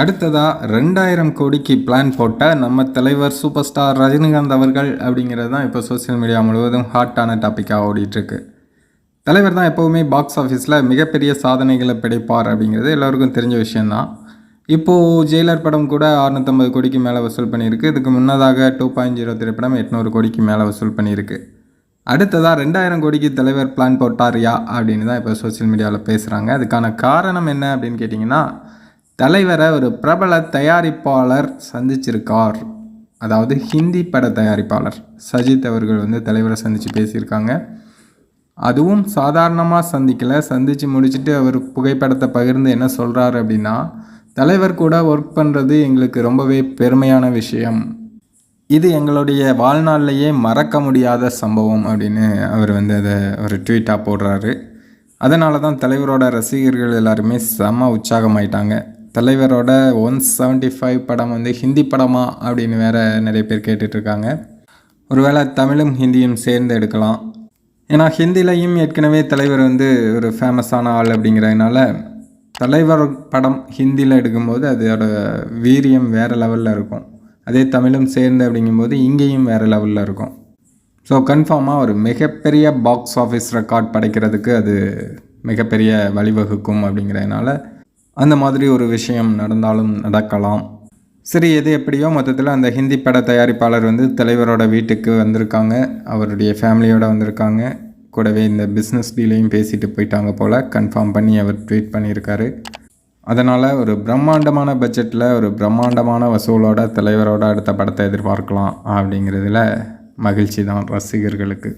அடுத்ததாக ரெண்டாயிரம் கோடிக்கு பிளான் போட்ட நம்ம தலைவர் சூப்பர் ஸ்டார் ரஜினிகாந்த் அவர்கள் அப்படிங்கிறது தான் இப்போ சோஷியல் மீடியா முழுவதும் ஹாட்டான டாப்பிக்காக ஓடிட்டுருக்கு. தலைவர் தான் எப்போவுமே பாக்ஸ் ஆஃபீஸில் மிகப்பெரிய சாதனைகளை பிடிப்பார் அப்படிங்கிறது எல்லோருக்கும் தெரிஞ்ச விஷயந்தான் இப்போது ஜெயிலர் படம் கூட அறுநூத்தம்பது கோடிக்கு மேலே வசூல் பண்ணியிருக்கு. இதுக்கு முன்னதாக டூ பாயிண்ட் ஜீரோ திரைப்படம் எட்நூறு கோடிக்கு மேலே வசூல் பண்ணியிருக்கு. அடுத்ததாக ரெண்டாயிரம் கோடிக்கு தலைவர் பிளான் போட்டாரியா அப்படின்னு தான் இப்போ சோஷியல் மீடியாவில் பேசுகிறாங்க அதுக்கான காரணம் என்ன அப்படின்னு கேட்டிங்கன்னா தலைவரை ஒரு பிரபல தயாரிப்பாளர் சந்திச்சிருக்கார். அதாவது ஹிந்தி பட தயாரிப்பாளர். சஜித் அவர்கள் வந்து தலைவரை சந்தித்து பேசியிருக்காங்க. அதுவும் சாதாரணமாக சந்திக்கலை. சந்தித்து முடிச்சுட்டு அவர் புகைப்படத்தை பகிர்ந்து என்ன சொல்கிறாரு அப்படின்னா தலைவர் கூட ஒர்க் பண்ணுறது எங்களுக்கு ரொம்பவே பெருமையான விஷயம். இது எங்களுடைய வாழ்நாள்லையே மறக்க முடியாத சம்பவம் அப்படின்னு அவர் வந்து அதை ஒரு ட்வீட்டாக போடுறாரு. அதனால தான் தலைவரோட ரசிகர்கள் எல்லாருமே செம்ம உற்சாகமாயிட்டாங்க. தலைவரோட ஒன் செவன்ட்டி ஃபைவ் படம் வந்து ஹிந்தி படமா அப்படின்னு வேற நிறைய பேர் கேட்டுட்ருக்காங்க. ஒருவேளை தமிழும் ஹிந்தியும் சேர்ந்து எடுக்கலாம். ஏன்னா ஹிந்திலையும் ஏற்கனவே தலைவர் வந்து ஒரு ஃபேமஸான ஆள் அப்படிங்கிறதுனால தலைவர் படம் ஹிந்தியில் எடுக்கும்போது அதோட வீரியம் வேறு லெவலில் இருக்கும். அதே தமிழும் சேர்ந்து அப்படிங்கும்போது இங்கேயும் வேறு லெவலில் இருக்கும். ஸோ கன்ஃபார்மாக ஒரு மிகப்பெரிய பாக்ஸ் ஆஃபீஸ் ரெக்கார்ட் படைக்கிறதுக்கு அது மிகப்பெரிய வழிவகுக்கும் அப்படிங்கிறதுனால அந்த மாதிரி ஒரு விஷயம் நடந்தாலும் நடக்கலாம். சரி எது எப்படியோ மொத்தத்தில் அந்த ஹிந்தி பட தயாரிப்பாளர் வந்து தலைவரோட வீட்டுக்கு வந்திருக்காங்க. அவருடைய ஃபேமிலியோடு வந்திருக்காங்க. கூடவே இந்த பிஸ்னஸ் டீலையும் பேசிட்டு போயிட்டாங்க போல் கன்ஃபார்ம் பண்ணி அவர் ட்வீட் பண்ணியிருக்காரு. அதனால் ஒரு பிரம்மாண்டமான பட்ஜெட்டில் ஒரு பிரம்மாண்டமான வசூலோட தலைவரோட அடுத்த படத்தை எதிர்பார்க்கலாம் அப்படிங்கிறதுல மகிழ்ச்சி தான் ரசிகர்களுக்கு.